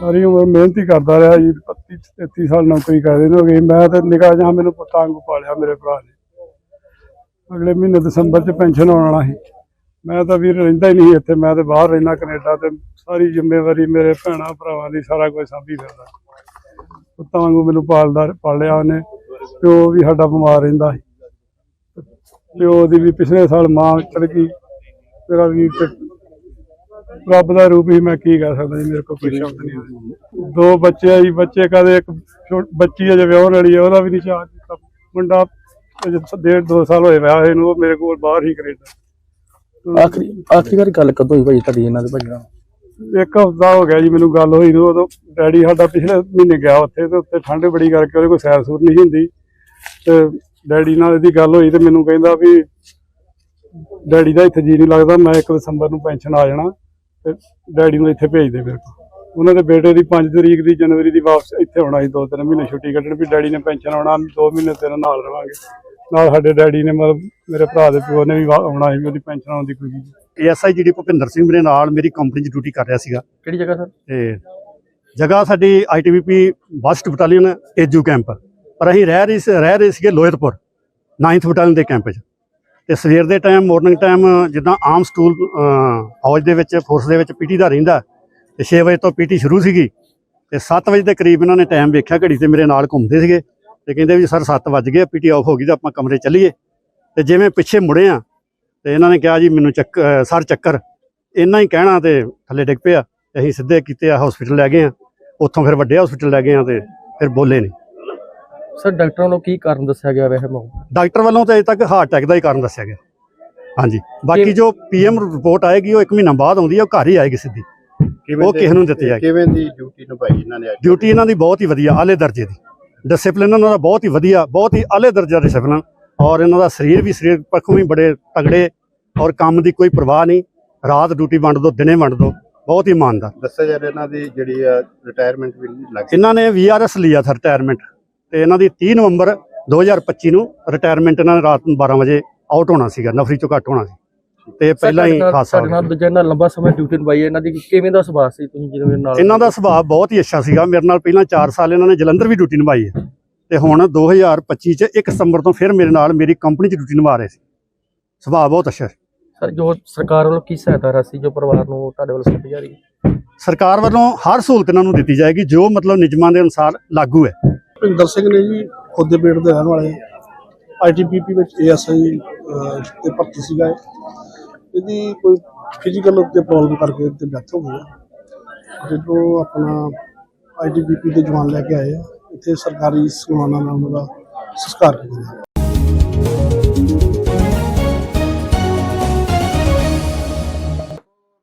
ਸਾਰੀ ਉਮਰ ਮਿਹਨਤ ਹੀ ਕਰਦਾ ਰਿਹਾ ਜੀ 32 33 ਸਾਲ ਨੌਕਰੀ ਕਰਦੇ ਨੇ ਹੋ ਗਈ ਮੈਂ ਤੇ ਨਿਗਾਹ ਜਾਂ ਮੈਨੂੰ ਪੁੱਤਾਂ ਪਾਲਿਆ ਮੇਰੇ ਭਰਾ ਨੇ। ਅਗਲੇ ਮਹੀਨੇ ਦਸੰਬਰ 'ਚ ਪੈਨਸ਼ਨ ਆਉਣ ਵਾਲਾ ਸੀ। ਮੈਂ ਤਾਂ ਵੀਰ ਰਹਿੰਦਾ ਹੀ ਨਹੀਂ ਇੱਥੇ, ਮੈਂ ਤੇ ਬਾਹਰ ਰਹਿਣਾ ਕੈਨੇਡਾ ਤੇ ਸਾਰੀ ਜ਼ਿੰਮੇਵਾਰੀ ਮੇਰੇ ਭੈਣਾਂ, ਭਰਾਵਾਂ ਦੀ ਸਾਰਾ ਕੁਝ ਸਾਂਭੀ ਫਿਰਦਾ। ਪੁੱਤਾਂ ਵਾਂਗੂ ਮੈਨੂੰ ਪਾਲਦਾ, ਪਾਲਿਆ ਉਹਨੇ। ਪਿਓ ਵੀ ਸਾਡਾ ਬਿਮਾਰ ਰਹਿੰਦਾ ਸੀ। ਪਿਓ ਦੀ ਵੀ ਪਿਛਲੇ ਸਾਲ ਮਾਂ ਚਲ ਗਈ। ਮੇਰਾ ਵੀਰ ਰੱਬ ਦਾ ਰੂਪ ਹੀ ਮੈਂ ਕੀ ਕਹਿ ਸਕਦਾ ਜੀ ਮੇਰੇ ਕੋਲ ਕੋਈ ਸ਼ਬਦ ਨਹੀਂ ਦੋ ਬੱਚੇ ਆ ਜੀ ਬੱਚੇ ਕਦੇ ਇੱਕ ਬੱਚੀ ਅਜੇ ਵਿਆਹਣ ਵਾਲੀ ਹੈ ਉਹਦਾ ਵੀ ਨਹੀਂ ਚਾਹ ਕੀਤਾ। ਮੁੰਡਾ ਡੇਢ ਦੋ ਸਾਲ ਹੋਏ ਵਿਆਹ ਹੋਏ ਨੂੰ ਉਹ ਮੇਰੇ ਕੋਲ ਬਾਹਰ ਹੀ ਕੈਨੇਡਾ। ਆਖਰੀ ਆਖਰੀ ਵਾਰ ਗੱਲ ਕਦੋਂ ਹੋਈ ਭਾਈ ਤੁਹਾਡੀ ਇਹਨਾਂ ਦੇ ਭਾਈ ਨਾਲ? ਇੱਕ ਹਫਤਾ ਹੋ ਗਿਆ ਜੀ ਮੈਨੂੰ ਗੱਲ ਹੋਈ ਨੂੰ ਉਦੋਂ ਡੈਡੀ ਸਾਡਾ ਪਿਛਲੇ ਮਹੀਨੇ ਗਿਆ ਉੱਥੇ ਤੇ ਉੱਥੇ ਠੰਡ ਬੜੀ ਕਰਕੇ ਉਹਦੇ ਕੋਲ ਸੈਰ ਸੂਰ ਨਹੀਂ ਹੁੰਦੀ। ਤੇ ਡੈਡੀ ਨਾਲ ਇਹਦੀ ਗੱਲ ਹੋਈ ਤੇ ਮੈਨੂੰ ਕਹਿੰਦਾ ਵੀ ਡੈਡੀ ਦਾ ਇੱਥੇ ਜੀ ਨਹੀਂ ਲੱਗਦਾ ਮੈਂ 1 ਦਸੰਬਰ ਨੂੰ ਪੈਨਸ਼ਨ ਆ ਜਾਣਾ। ਤੇ ਡੈਡੀ ਨੂੰ ਇੱਥੇ ਭੇਜ ਦੇ ਮੇਰੇ ਕੋਲ ਉਹਨਾਂ ਦੇ ਬੇਟੇ ਦੀ 5 ਤਰੀਕ ਦੀ ਜਨਵਰੀ ਦੀ ਵਾਪਸ ਇੱਥੇ ਆਉਣਾ ਸੀ ਦੋ ਤਿੰਨ ਮਹੀਨੇ ਛੁੱਟੀ ਕੱਢਣ ਵੀ ਡੈਡੀ ਨੇ ਪੈਨਸ਼ਨ ਆਉਣਾ ਦੋ ਮਹੀਨੇ ਤੇਰੇ ਨਾਲ ਰਵਾਂਗੇ। ਨਾਲ ਸਾਡੇ ਡੈਡੀ ਨੇ ਮਤਲਬ ਮੇਰੇ ਭਰਾ ਦੇ ਪਿਓ ਨੇ ਵੀ ਆਉਣਾ ਸੀ ਵੀ ਉਹਦੀ ਪੈਨਸ਼ਨ ਆਉਣ ਦੀ ਖੁਸ਼ੀ ਏਐਸਆਈ ਜਿਹੜੀ ਭੁਪਿੰਦਰ ਸਿੰਘ ਮੇਰੇ ਨਾਲ ਮੇਰੀ ਕੰਪਨੀ 'ਚ ਡਿਊਟੀ ਕਰ ਰਿਹਾ ਸੀਗਾ। ਕਿਹੜੀ ਜਗ੍ਹਾ ਸਰ? ਤੇ ਜਗ੍ਹਾ ਸਾਡੀ ਆਈਟੀਬੀਪੀ ਬਸਟ ਬਟਾਲੀਅਨ ਏਜੂ ਕੈਂਪ। ਪਰ ਅਸੀਂ ਰਹਿ ਰਹੇ ਸੀ- ਰਹਿ ਰਹੇ ਸੀਗੇ ਲੋਹਿਤਪੁਰ 9th ਬਟਾਲੀਅਨ ਦੇ ਕੈਂਪ 'ਚ। ਤੇ ਸਵੇਰ ਦੇ ਟਾਈਮ ਮਾਰਨਿੰਗ ਟਾਈਮ ਜਿੱਦਾਂ ਆਮ ਸਕੂਲ ਫੌਜ ਦੇ ਵਿੱਚ ਫੋਰਸ ਦੇ ਵਿੱਚ ਪੀਟੀ ਦਾ ਰਹਿੰਦਾ, ਤੇ 6 ਵਜੇ ਤੋਂ ਪੀਟੀ ਸ਼ੁਰੂ ਸੀਗੀ, ਤੇ 7 ਵਜੇ ਦੇ ਕਰੀਬ ਇਹਨਾਂ ਨੇ ਟਾਈਮ ਵੇਖਿਆ, ਘੜੀ ਤੇ ਮੇਰੇ ਨਾਲ ਘੁੰਮਦੇ ਸੀਗੇ, ਤੇ ਕਹਿੰਦੇ ਵੀ ਸਰ 7 ਵੱਜ ਗਏ, ਪੀਟੀ ਆਫ ਹੋ ਗਈ ਤਾਂ ਆਪਾਂ ਕਮਰੇ ਚੱਲੀਏ। ਤੇ ਜਿਵੇਂ ਪਿੱਛੇ ਮੁੜੇ ਆ, ਤੇ ਇਹਨਾਂ ਨੇ ਕਿਹਾ ਜੀ ਮੈਨੂੰ ਚੱਕ ਸਰ ਚੱਕਰ, ਇੰਨਾ ਹੀ ਕਹਿਣਾ ਤੇ ਥੱਲੇ ਡਿੱਗ ਪਿਆ, ਤੇ ਅਸੀਂ ਸਿੱਧੇ ਕੀਤੇ ਆ ਹਸਪੀਟਲ ਲੈ ਗਏ ਆ, ਉੱਥੋਂ ਫਿਰ ਵੱਡੇ ਹਸਪੀਟਲ ਲੈ ਗਏ ਆ ਤੇ ਫਿਰ ਬੋਲੇ ਨਹੀਂ ਸਰ ਡਾਕਟਰਾਂ ਵੱਲੋਂ ਕੀ ਕਾਰਨ ਦੱਸਿਆ ਗਿਆ ਵੈਸੇ ਮੌਤ ਡਾਕਟਰ ਵੱਲੋਂ ਤਾਂ ਅਜੇ ਤੱਕ ਹਾਰਟ ਅਟੈਕ ਦਾ ਹੀ ਕਾਰਨ ਦੱਸਿਆ ਗਿਆ। ਹਾਂਜੀ। ਬਾਕੀ ਜੋ ਪੀਐਮ ਰਿਪੋਰਟ ਆਏਗੀ ਉਹ 1 ਮਹੀਨਾ ਬਾਅਦ ਆਉਂਦੀ ਹੈ ਉਹ ਘਰ ਹੀ ਆਏਗੀ ਸਿੱਧੀ। ਉਹ ਕਿਸੇ ਨੂੰ ਦਿੱਤੀ ਜਾਏਗੀ। ਕਿਵੇਂ ਦੀ ਡਿਊਟੀ ਨਿਭਾਈ ਇਹਨਾਂ ਨੇ ਡਿਊਟੀ ਇਹਨਾਂ ਦੀ ਬਹੁਤ ਹੀ ਵਧੀਆ ਆਲੇ ਦਰਜੇ ਦੀ। ਡਿਸਪਲਿਨ ਇਹਨਾਂ ਦਾ ਬਹੁਤ ਹੀ ਵਧੀਆ ਬਹੁਤ ਹੀ ਆਲੇ ਦਰਜੇ ਦਾ ਡਿਸਪਲਿਨ ਔਰ ਇਹਨਾਂ ਦਾ ਸਰੀਰ ਵੀ ਸਰੀਰ ਪੱਖੋਂ ਵੀ ਬੜੇ ਤਗੜੇ ਔਰ ਕੰਮ ਦੀ ਕੋਈ ਪਰਵਾਹ ਨਹੀਂ। ਰਾਤ ਡਿਊਟੀ ਵੰਡ ਦੋ ਦਿਨੇ ਵੰਡ ਦੋ। ਬਹੁਤ ਹੀ ਇਮਾਨਦਾਰ। ਦੱਸਿਆ ਜਾ ਰਿਹਾ ਇਹਨਾਂ ਦੀ ਜਿਹੜੀ ਰਿਟਾਇਰਮੈਂਟ ਵੀ ਲੱਗ ਇਹਨਾਂ ਨੇ ਵੀਆਰਐਸ ਲਿਆ ਥਾ ਰਿਟਾਇਰਮੈਂਟ ਤੇ ਇਹਨਾਂ ਦੀ 30 ਨਵੰਬਰ 2025 ਨੂੰ ਰਿਟਾਇਰਮੈਂਟ ਇਹਨਾਂ ਨੇ ਰਾਤ ਨੂੰ 12 ਵਜੇ ਆਊਟ ਹੋਣਾ ਸੀਗਾ ਨਫਰੀ ਚੋਂ ਘੱਟ ਹੋਣਾ ਸੀ। ਤੇ ਪਹਿਲਾਂ ਹੀ ਹਾਦਸਾ ਹੋ ਸਾਡੇ ਨਾਲ ਗਿਆ। ਦੂਜੇ ਨਾਲ ਲੰਬਾ ਸਮਾਂ ਡਿਊਟੀ ਨਿਭਾਈ ਇਹਨਾਂ ਦੀ ਕਿਵੇਂ ਦਾ ਸੁਭਾਅ ਸੀ ਤੁਸੀਂ ਜਦੋਂ ਮੇਰੇ ਨਾਲ ਇਹਨਾਂ ਦਾ ਸੁਭਾਅ ਬਹੁਤ ਹੀ ਅੱਛਾ ਸੀਗਾ। ਮੇਰੇ ਨਾਲ ਪਹਿਲਾਂ 4 ਸਾਲ ਇਹਨਾਂ ਨੇ ਜਲੰਧਰ ਵੀ ਡਿਊਟੀ ਨਿਭਾਈ ਹੈ ਤੇ ਹੁਣ 2025 ਚ 1 ਸਤੰਬਰ ਤੋਂ ਫਿਰ ਮੇਰੇ ਨਾਲ ਮੇਰੀ ਕੰਪਨੀ 'ਚ ਡਿਊਟੀ ਨਿਭਾ ਰਹੇ ਸੀ। ਸੁਭਾਅ ਬਹੁਤ ਅੱਛਾ ਸਰ ਜੋ ਸਰਕਾਰ ਵੱਲੋਂ ਕੀ ਸਹਾਇਤਾ ਰਾਸ਼ੀ ਜੋ ਪਰਿਵਾਰ ਨੂੰ ਤੁਹਾਡੇ ਵੱਲੋਂ ਸੱਦੀ ਜਾ ਰਹੀ ਹੈ? ਸਰਕਾਰ ਵੱਲੋਂ ਹਰ ਸਹੂਲਤ ਇਹਨਾਂ ਨੂੰ ਦਿੱਤੀ ਜਾਏਗੀ ਜੋ ਮਤਲਬ ਨਿਯਮਾਂ ਦੇ ਅਨੁਸਾਰ ਲਾਗੂ ਹੈ। ਭਿੰਦਰ ਸਿੰਘ ਨੇ ਜੀ ਖੁੱਦੇ ਪੇਟ ਦੇ ਰਹਿਣ ਵਾਲੇ ਆਈਟੀਪੀਪੀ ਵਿੱਚ ਏਐਸਆਈ ਤੇ ਭਰਤੀ ਸੀਗਾ ਇਹਦੀ ਕੋਈ ਫਿਜ਼ੀਕਲ ਉੱਤੇ ਪ੍ਰੋਬਲਮ ਕਰਕੇ ਤੇ ਡੈਥ ਹੋ ਗਈ ਹੈ। ਜਦੋਂ ਆਪਣਾ ਆਈਟੀਪੀਪੀ ਦੇ ਜਵਾਨ ਲੈ ਕੇ ਆਏ ਆ ਇੱਥੇ ਸਰਕਾਰੀ ਸਨਮਾਨਾਂ ਨਾਲ ਉਹਦਾ ਸੰਸਕਾਰ ਕੀਤਾ ਗਿਆ।